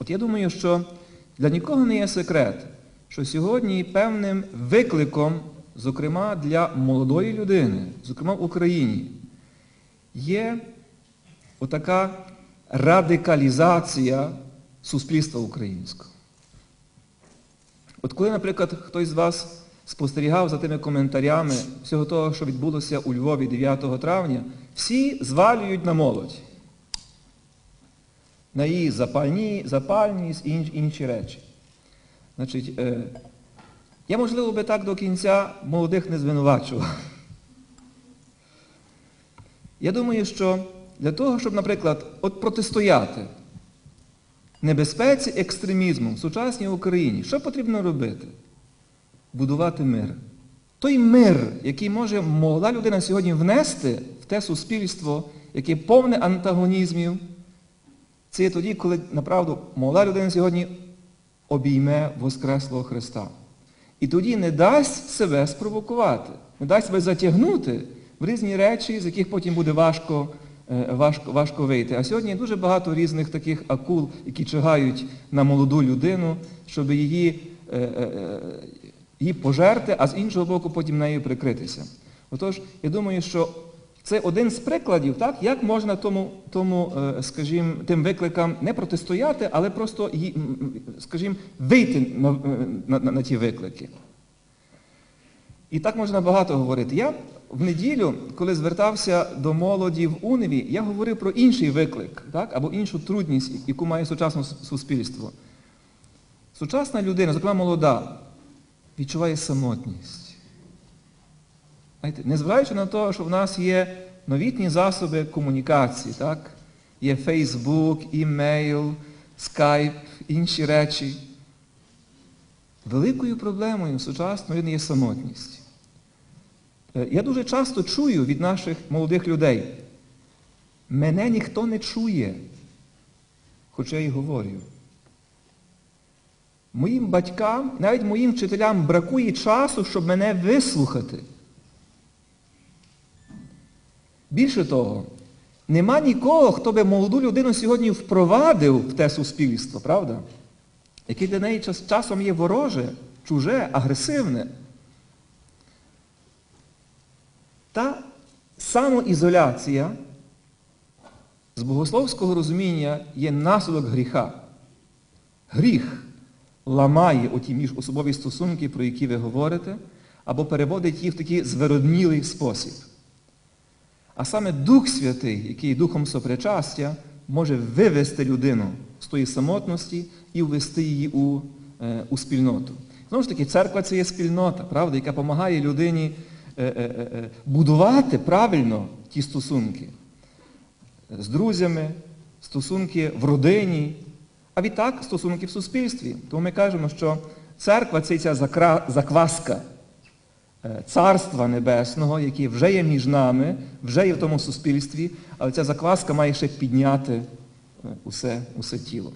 От я думаю, що для нікого не є секрет, що сьогодні певним викликом, зокрема для молодої людини, зокрема в Україні, є отака радикалізація суспільства українського. От коли, наприклад, хтось з вас спостерігав за тими коментарями всього того, що відбулося у Львові 9 травня, всі звалюють на молодь. На її запальні, запальність і інш- інші речі. Значить, я, можливо, би так до кінця молодих не звинувачував. Я думаю, що для того, щоб, наприклад, от протистояти небезпеці екстремізму в сучасній Україні, що потрібно робити? Будувати мир. Той мир, який може молода людина сьогодні внести в те суспільство, яке повне антагонізмів, це є тоді, коли, направду, молода людина сьогодні обійме Воскреслого Христа. І тоді не дасть себе спровокувати, не дасть себе затягнути в різні речі, з яких потім буде важко, е, важко, важко вийти. А сьогодні дуже багато різних таких акул, які чигають на молоду людину, щоб її, е, е, її пожерти, а з іншого боку потім нею прикритися. Отож, я думаю, що це один з прикладів, так, як можна тому, тому е, скажімо, тим викликам не протистояти, але просто, скажімо, вийти на, е, на, на, на ті виклики. І так можна багато говорити. Я в неділю, коли звертався до молоді в Уневі, я говорив про інший виклик, так, або іншу трудність, яку має сучасне суспільство. Сучасна людина, зокрема молода, відчуває самотність. Знаєте, незважаючи на те, що в нас є новітні засоби комунікації, так? є Facebook, імейл, Skype, інші речі. Великою проблемою сучасної людини є самотність. Е, Я дуже часто чую від наших молодих людей, мене ніхто не чує, хоча я й говорю. Моїм батькам, навіть моїм вчителям бракує часу, щоб мене вислухати. Більше того, нема нікого, хто би молоду людину сьогодні впровадив в те суспільство, правда? Яке для неї час- часом є вороже, чуже, агресивне. Та самоізоляція з богословського розуміння є наслідок гріха. Гріх ламає оті міжособові стосунки, про які ви говорите, або переводить їх в такий звероднілий спосіб. А саме Дух Святий, який духом сопричастя, може вивести людину з тої самотності і ввести її у, е, у спільноту. Знову ж таки, церква це є спільнота, правда, яка допомагає людині е, е, будувати правильно ті стосунки з друзями, стосунки в родині, а відтак стосунки в суспільстві. Тому ми кажемо, що церква це ця закваска Царства Небесного, яке вже є між нами, вже є в тому суспільстві, але ця закваска має ще підняти е, усе, усе тіло.